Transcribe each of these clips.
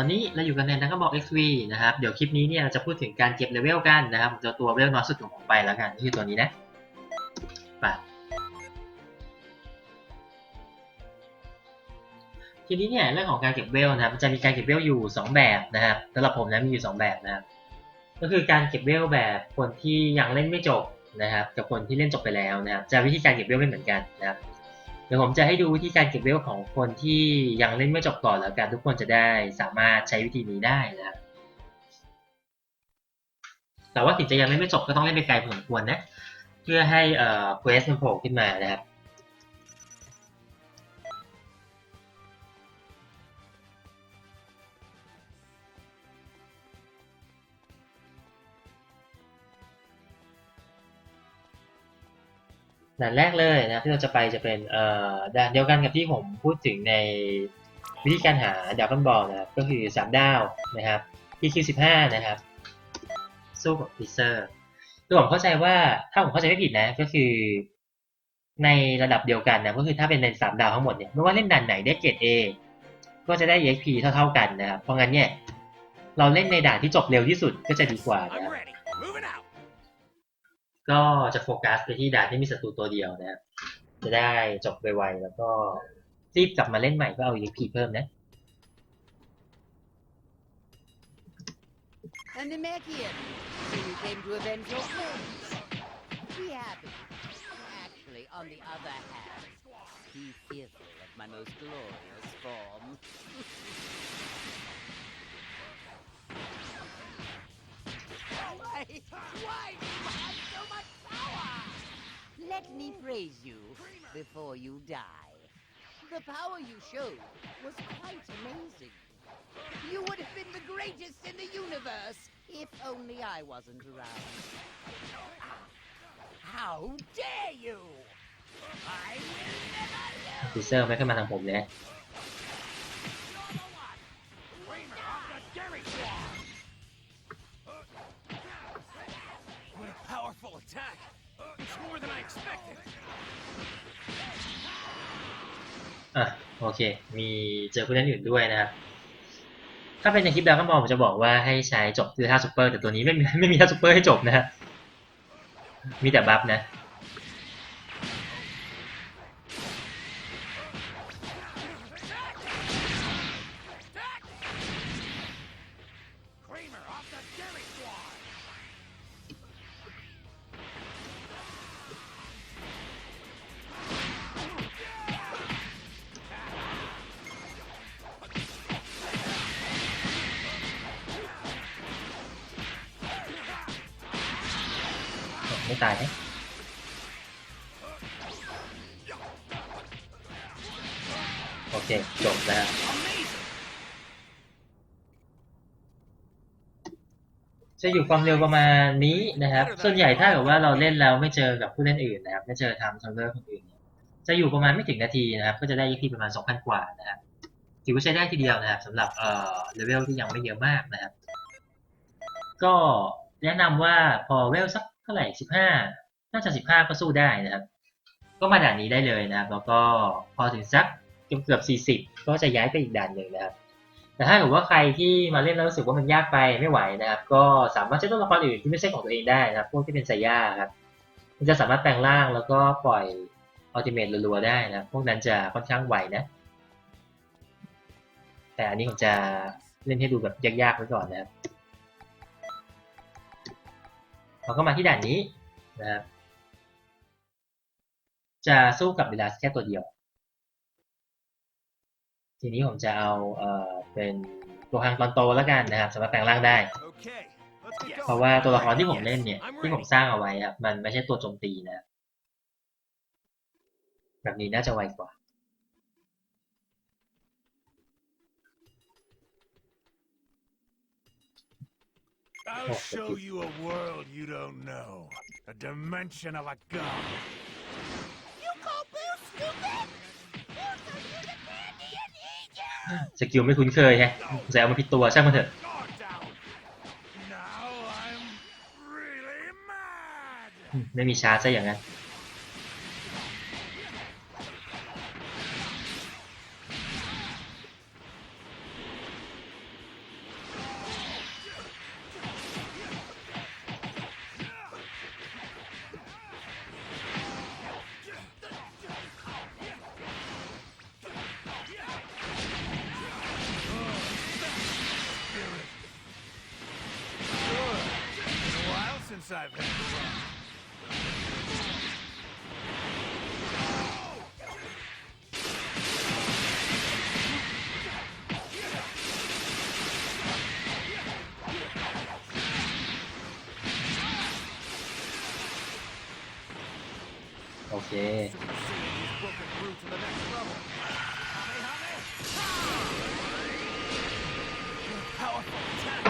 ตอนนี้เราอยู่กันในนักบอก XV นะครับ เดี๋ยวคลิปนี้เนี่ยเราจะพูดถึงการเก็บเลเวลกันนะครับจะตัวเลเวลน้อยสุดของผมไปแล้วกันก็คือตัวนี้นะไปทีนี้เนี่ยเรื่องของการเก็บเวลนะครับจะมีการเก็บเวลอยู่ 2 แบบนะครับสำหรับผมนะมีอยู่ 2 แบบนะครับ ก็คือการเก็บเวลแบบคนที่ยังเล่นไม่จบนะครับ กับคนที่เล่นจบไปแล้วนะครับ จะวิธีการเก็บเวลไม่เหมือนกันนะครับ เดี๋ยวผมจะให้ดูวิธีการเก็บเวลของคนที่ยังเล่นไม่จบก่อนแล้วกันทุกคนจะได้สามารถใช้วิธีนี้ได้นะครับ แต่ว่าถึงจะยังเล่นไม่จบก็ต้องเล่นไปไกลพอสมควรนะ เพื่อให้เอ่อเควสมันโผล่ขึ้นมานะครับ ด่านแรกเลยนะที่เราจะไปจะเป็นเอ่อด่านเดียวกันกับที่ผมพูดถึงในวิธีการหาดาวน์บอลนะครับก็คือสามดาวนะครับ PQ 15 นะครับสู้กับพิเซอร์คือผมเข้าใจว่าถ้าผมเข้าใจไม่ผิดนะก็คือ ในระดับเดียวกันนะก็คือถ้าเป็นในสามดาวทั้งหมดเนี่ยไม่ว่าเล่นด่านไหนได้เกรด A ก็จะได้ EXP เท่าๆกันนะครับเพราะงั้นเนี่ยเราเล่นในด่านที่จบเร็วที่สุดก็จะดีกว่านะครับ ก็จะโฟกัสไปที่ด่านที่มีศัตรูตัวเดียวนะครับ จะได้จบไวๆแล้วก็รีบกลับมาเล่นใหม่เพื่อเอา EXP เพิ่มนะ And the Machian. So you came to avenge your friends. Be happy. Actually, on the other hand, be fearful of my most glorious form. why, why do you have so much power? Let me praise you before you die. The power you showed was quite amazing. You would have been the greatest in the universe if only I wasn't around. How dare you! I will never lose! พิเซอร์ไม่ขึ้นมาทางผมเลย Attack. It's more than I expected. อะโอเค มีเจอผู้เล่นอื่นด้วยนะครับ ถ้าเป็นในคลิปดาวก็มองผมจะบอกว่าให้ใช้จบคือท่าซูเปอร์แต่ตัวนี้ไม่มีไม่มีท่าซูเปอร์ให้จบนะฮะมีแต่บัฟนะ ตายนะโอเค จบแล้วจะอยู่ความเร็วประมาณนี้นะครับ ส่วนใหญ่ถ้าเกิดว่าเราเล่นแล้วไม่เจอกับผู้เล่นอื่นนะครับ ไม่เจอทำเซิร์ฟเวอร์คนอื่น จะอยู่ประมาณไม่ถึงนาทีนะครับ ก็จะได้ EXP ประมาณ 2,000 กว่านะครับถือว่าใช้ได้ทีเดียวนะครับสำหรับเอ่อเลเวลที่ยังไม่เยอะมากนะครับ ก็แนะนำว่าพอเวลสัก ท่าไหร่15น่าจะ15ก็สู้ได้นะครับ ก็มาด่านนี้ได้เลยนะครับ แล้วก็พอถึงสักเกือบเกือบ40ก็จะย้ายไปอีกด่านหนึ่งนะครับ แต่ถ้าเกิดว่าใครที่มาเล่นแล้วรู้สึกว่ามันยากไปไม่ไหวนะครับ ก็สามารถใช้ตัวละครอื่นที่ไม่ใช่ของตัวเองได้นะครับพวกที่เป็นไซย่าครับมันจะสามารถแปลงร่างแล้วก็ปล่อยอัลติเมทรัวๆได้นะครับพวกนั้นจะค่อนข้างไวนะ แต่อันนี้ผมจะเล่นให้ดูแบบยากๆไว้ก่อนนะครับ เราก็มาที่ด่านนี้นะครับจะสู้กับเวลาแค่ตัวเดียว ทีนี้ผมจะเอาเอ่อเป็นตัวฮังตอนโตแล้วกันนะครับสามารถแปลงร่างได้ Okay, let's get เพราะว่าตัวละครที่ผมเล่นเนี่ยที่ผมสร้างเอาไว้ครับมันไม่ใช่ตัวโจมตีนะครับแบบนี้น่าจะไวกว่า I'll show you a world you don't know. A dimension of a god. You call Boo stupid? Boo's a unit candy and eat you! สกิลไม่คุ้นเคยแฮะใส่เอามาผิดตัวช่างมันเถอะ Guard down. Now I'm really mad. อืมไม่มีชาร์จซะอย่างนั้น through to the next level. Powerful attack.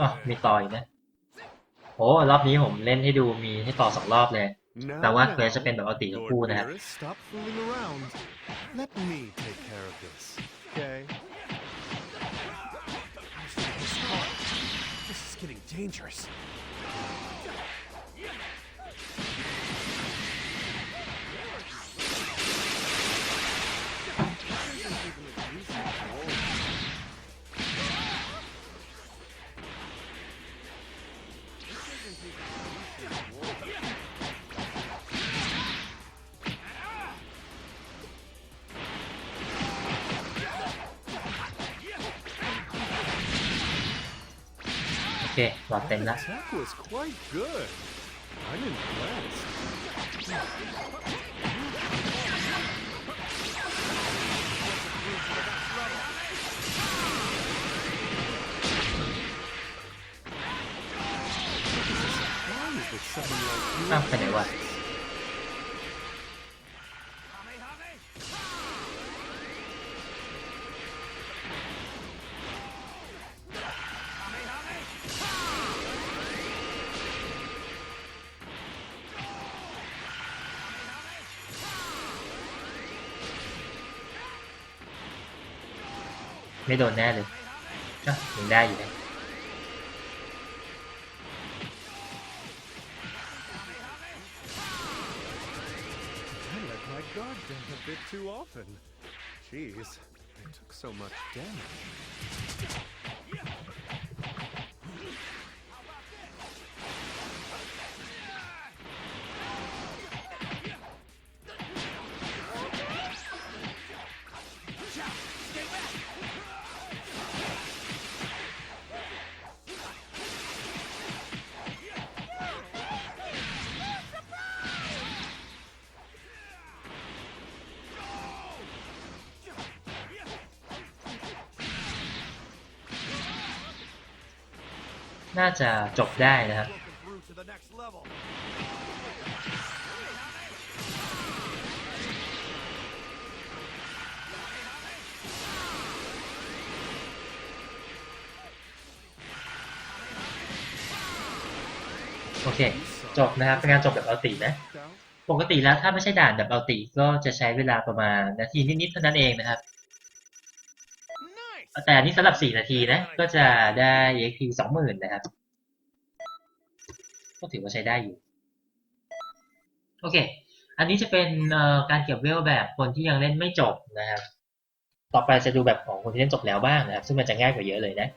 อ๋อมีต่ออีกนะโอ้รอบนี้ผมเล่นให้ดูมีให้ต่อสองรอบเลย Now, แต่ว่า now, เควสจะเป็นแบบเอาตีทั้ง Lord คู่นะครับ dangerous. เคหลอดเต็มแล้ว อ้าวไปไหนวะ ไม่โดนแน่เลยก็ยังได้อยู่นะ น่าจะจบได้นะครับโอเค จบนะครับ เป็นการจบแบบเอาตินะ ปกติแล้วถ้าไม่ใช่ด่านแบบเอาติก็จะใช้เวลาประมาณนาทีนิดๆเท่านั้นเองนะครับ แต่อันนี้สำหรับ 4 นาทีนะ ก็จะได้ EXP 20,000 นะครับ ก็ถือว่าใช้ได้อยู่ โอเค อันนี้จะเป็นการเก็บเวลแบบคนที่ยังเล่นไม่จบนะครับ ต่อไปจะดูแบบของคนที่เล่นจบแล้วบ้างนะครับ ซึ่งมันจะง่ายกว่าเยอะเลยนะ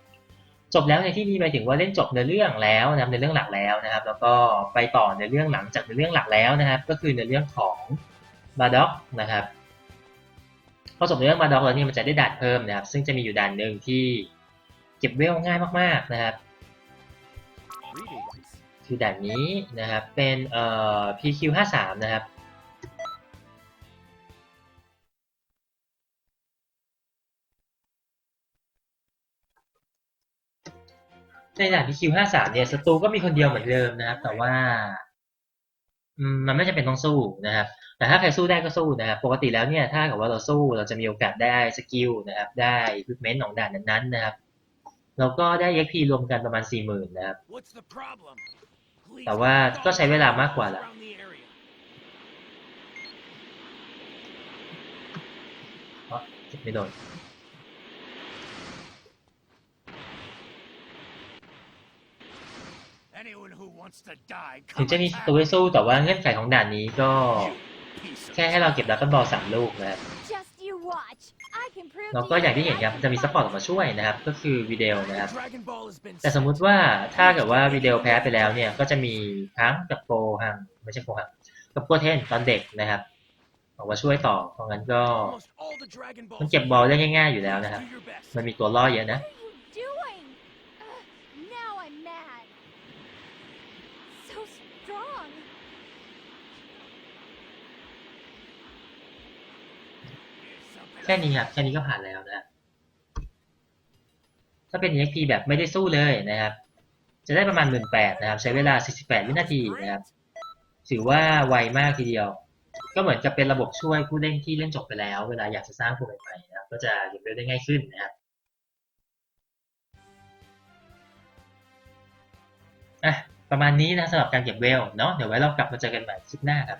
จบแล้วในที่นี้หมายถึงว่าเล่นจบในเรื่องแล้วนะครับในเรื่องหลักแล้วนะครับ แล้วก็ไปต่อในเรื่องหลังจากในเรื่องหลักแล้วนะครับ ก็คือในเรื่องของบาด็อกนะครับ พอจบในเรื่องบาด็อกแล้วเนี่ยมันจะได้ด่านเพิ่มนะครับ ซึ่งจะมีอยู่ด่านหนึ่งที่เก็บเวลง่ายมากๆนะครับ คือด่านนี้นะครับเป็นเอ่อ PQ53 นะครับในด่าน PQ53 เนี่ยศัตรูก็มีคนเดียวเหมือนเดิมนะครับ แต่ว่ามมันไม่จำเป็นต้องสู้นะครับ แต่ถ้าใครสู้ได้ก็สู้นะครับปกติแล้วเนี่ยถ้าเกิดว่าเราสู้เราจะมีโอกาสได้สกิลนะครับได้พิเมนต์ของด่านนั้นๆนะครับแล้วก็ได้ XP รวมกันประมาณ 40,000นะครับ What's the problem? Please แต่ว่าก็ใช้เวลามากกว่าละ around the area. เพราะเจ็บไม่โดน Anyone who wants to die, ถึง come จะมี attack ตัวให้สู้แต่ว่าเงื่อนไขของด่านนี้ก็ you, piece of แค่ให้เราเก็บดักบอลสามลูกนะครับ Just you watch. I can prove แล้ว to ก็ you อย่างที่เห็น that ครับ I จะมี can ซัพพอร์ตอ fight. อกมาช่วยนะครับ ก็คือวิดีโอนะครับ Dragon Ball has been แต่สมมุติ sent. ว่าถ้าเกิดว่าวิดีโอแพ้ไปแล้วเนี่ย ก็จะมีทั้งกับโปรฮังไม่ใช่โปรฮังกับโปรเทนตอนเด็กนะครับออกมาช่วยต่อเพราะงั้นก็ Almost all the Dragon Balls มันเก็บบอลได้ง่าย ๆอยู่แล้วนะครับ Do your best. มันมีตัวล่อเยอะนะ What are you doing? Ugh, now I'm mad. So strong. แค่นี้ครับ แค่นี้ก็ผ่านแล้วนะ ถ้าเป็น EXP แบบไม่ได้สู้เลยนะครับ จะได้ประมาณ 1 8ื่นนะครับ ใช้เวลา 48 วินาทีนะครับ ถือว่าไวมากทีเดียว ก็เหมือนกับเป็นระบบช่วยผู้เล่นที่เล่นจบไปแล้ว เวลาอยากจะสร้างตัวใหม่ๆนะครับ ก็จะเก็บเวลได้ง่ายขึ้นนะครับอะประมาณนี้นะสำหรับการเก็บเวลเนาะเดี๋ยวไว้เรากลับมาเจอกันใหม่คลิปหน้าครับ